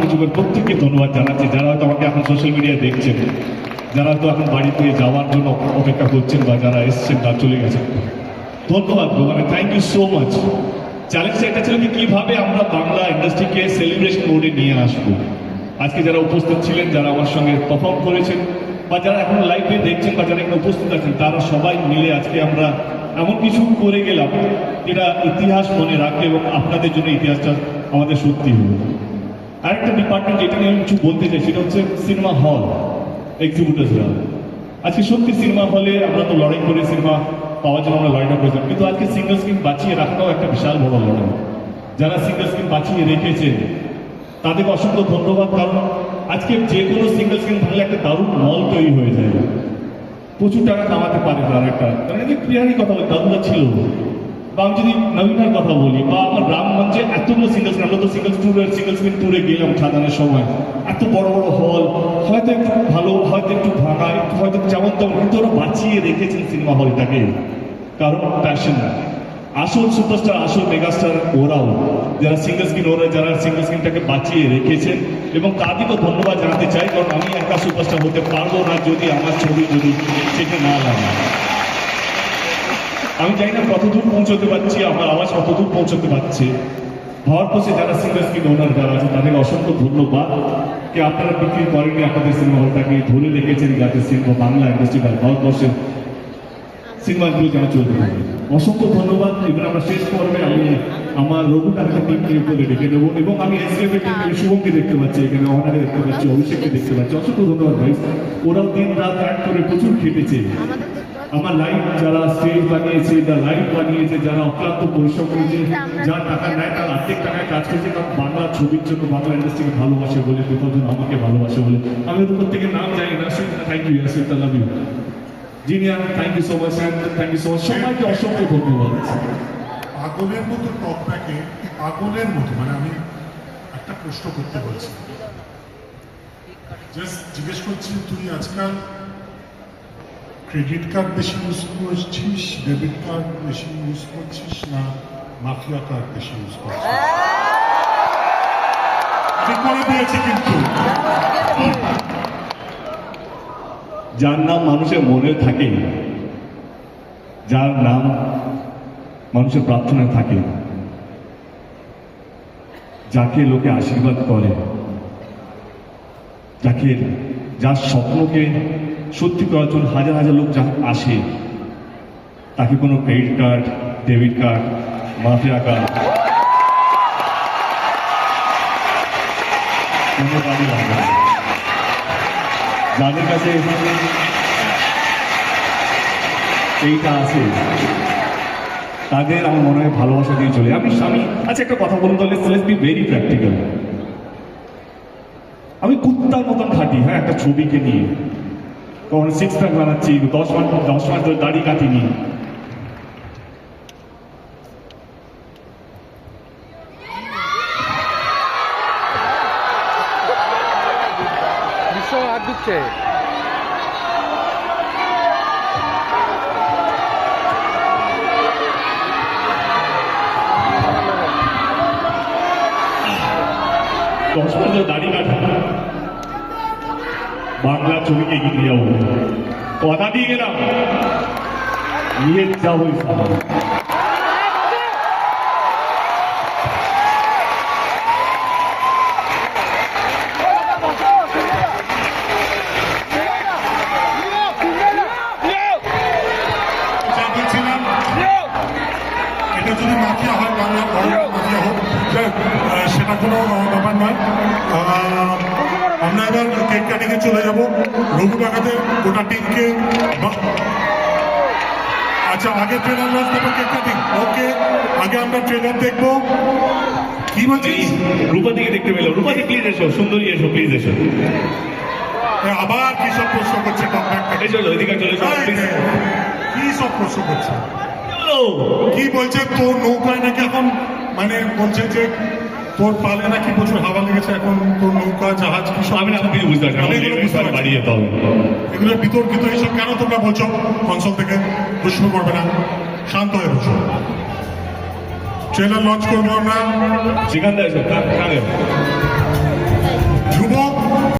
সঙ্গে যুগের প্রত্যেককে ধন্যবাদ জানাচ্ছি। যারা হয়তো আমাকে এখন সোশ্যাল মিডিয়ায় দেখছেন, যারা হয়তো এখন বাড়িতে যাওয়ার জন্য অপেক্ষা করছেন বা যারা এসছেন তারা চলে গেছেন। ধন্যবাদ মানে থ্যাংক ইউ সো মাচ চ্যালেঞ্জটা এটা ছিল যে কীভাবে আমরা বাংলা ইন্ডাস্ট্রিকে সেলিব্রেশন মোডে নিয়ে আসব। আজকে যারা উপস্থিত ছিলেন, যারা আমার সঙ্গে পারফর্ম করেছেন, বা যারা এখন লাইভে দেখছেন বা যারা এখানে উপস্থিত আছেন, তারা সবাই মিলে আজকে আমরা এমন কিছু করে গেলাম, যেটা ইতিহাস মনে রাখবে এবং আপনাদের জন্য ইতিহাসটা আমাদের সত্যি হলো। আরেকটা ডিপার্টমেন্ট যেটা নিয়ে আমি কিছু বলতে চাই, সেটা হচ্ছে সিনেমা হল এক্সিবিটার্সরা আজকে সত্যি সিনেমা হলে আমরা তো লড়াই করে সিনেমা পাওয়ার জন্য আমরা লড়াইটা করেছিলাম কিন্তু আজকে সিঙ্গল স্ক্রিন বাঁচিয়ে রাখাটাও একটা বিশাল বড় লড়াই। যারা সিঙ্গল স্ক্রিন বাঁচিয়ে রেখেছে, তাদেরকে অসংখ্য ধন্যবাদ, কারণ আজকে যে কোনো সিঙ্গল স্ক্রিন ভাঙলে একটা দারুণ মল তৈরি হয়ে যায়। প্রচুর টাকা কামাতে পারে তার একটা। কারণ এই প্রিয়ারই কথা বলি দাদুরা ছিল বা আমি যদি নবীনার কথা বলি, বা আমার রামগঞ্জে এতগুলো সিঙ্গল স্ক্রিন আমরা তো সিঙ্গল ট্যুরে গেলাম সাধারণের সময়। এত বড় বড় হল হয়তো একটু ভালো, হয়তো একটু ভাঙা, একটু হয়তো যেমন তেমন কিন্তু ওরা বাঁচিয়ে রেখেছেন সিনেমা হলটাকে কারণ প্যাশন আসল সুপারস্টার আসল মেগাস্টার ওরাও। যারা সিঙ্গল স্ক্রিন ওরা যারা সিঙ্গল স্ক্রিনটাকে বাঁচিয়ে রেখেছেন। এবং তাদেরকেও ধন্যবাদ জানাতে চাই, কারণ আমি একা সুপারস্টার হতে পারব না যদি আমার ছবি যদি সেটা না লাগে। আমি জানি না কতদূর পৌঁছতে পারছি, আমার আওয়াজ কতদূর পৌঁছতে পারছে। ভারতবর্ষে যারা সিঙ্গল স্ক্রিন ওনার যারা আছে তাদের অসংখ্য ধন্যবাদ। কি আপনারা বিক্রি করেননি আপনাদের সিনেমা হলটাকে, ধরে রেখেছেন যাতে সিনেমা বাংলা ইন্ডাস্ট্রি বা ভারতবর্ষের সিনেমাগুলো যেন চলতে থাকে অসংখ্য ধন্যবাদ। এবার আমরা শেষ পর্বে আমি আমার রঘু ডাক্তার টিমকে উপরে ডেকে নেব এবং আমি এসডিএফ এর টিমকে শুভমকে দেখতে পাচ্ছি, এখানে অনাকে দেখতে পাচ্ছি, অভিষেককে দেখতে পাচ্ছি। অসংখ্য ধন্যবাদ, ভাই। ওরাও দিন রাত এক করে প্রচুর খেটেছে। আমার লাইভ যারা স্টেজ বানিয়েছে যারা লাইভ বানিয়েছে যারা অক্লান্ত পরিশ্রম করেছে যারা টাকা নেয় তার অর্ধেক টাকায় কাজ করছে কারণ বাংলা ছবির জন্য বাংলা ইন্ডাস্ট্রিকে ভালোবাসে বলে বিপর্জন আমাকে ভালোবাসে বলে। আমি তো প্রত্যেকের নাম জানি না thank you Yasif love you Zinia thank you so much thank you so much সবাইকে অসংখ্য ধন্যবাদ। পাগলের মতো টকটাকে পাগলের মতো মানে আমি একটা প্রশ্ন করতে বলছি। জাস্ট জিজ্ঞেস করছি তুই আজকাল ক্রেডিট কার্ড বেশি ইউজ করছিস ডেবিট কার্ড বেশি ইউজ করছিস না মাফিয়া কার্ড বেশি ইউজ করছিস করে কিন্তু যার নাম মানুষের মনে থাকে যার নাম মানুষের প্রার্থনায় থাকে যাকে লোকে আশীর্বাদ করে যাকে যার স্বপ্নকে সত্যি করার জন্য হাজার হাজার লোক যা আসে, তাকে কোনো credit card debit card mafia card. যাদের কাছে এইটা আছে, তাদের আমার মনে হয় ভালোবাসা দিয়ে চলে। আমি আমি আচ্ছা একটা কথা বলুন তাহলে লেটস বি ভেরি প্র্যাকটিক্যাল আমি কুত্তার মতন খাটি হ্যাঁ একটা ছবিকে নিয়ে। কখনো সিক্স প্যাক বানাচ্ছি দশ মাস দশ মাস ধরে দাড়ি কাটিনি। হাত দিচ্ছে। দশ মাস ধরে দাড়ি কাটি বাংলা ছবিকে এগিয়ে যাব কথা দিয়ে গেলাম। নিয়ে যাব যদি মাফিয়া হয় বাংলা বড় মাফিয়া হোক আহ, সেটা কোনো ব্যাপার নয়। কাটিংয়ে চলে যাব। রঘু গোটা টিমকে আচ্ছা আগে ট্রেলার লঞ্চ তারপর কেক কাটিং ওকে আগে আমরা ট্রেলার দেখব। কি বলছিস? রূপা দিকে দেখতে পেলাম রূপা দি প্লিজ এসো সুন্দরী এসো প্লিজ এসো। আবার কি সব প্রশ্ন করছে ওইদিকে চলে প্লিজ কি সব প্রশ্ন করছে? কি বলছে? তোর নৌকায় নাকি এখন মানে বলছে যে তোর পালে নাকি প্রচুর হাওয়া লেগেছে এখন তোর নৌকা জাহাজ কিছু আমি না কিছু? বুঝতে পারছি এগুলো বুঝতে যেতে এগুলো বিতর্কিত এইসব কেন তোমরা বলছো? কনসল থেকে প্রশ্ন করবে না। শান্ত হয়ে বসো। ট্রেলার লঞ্চ করব আমরা। সেখান থেকে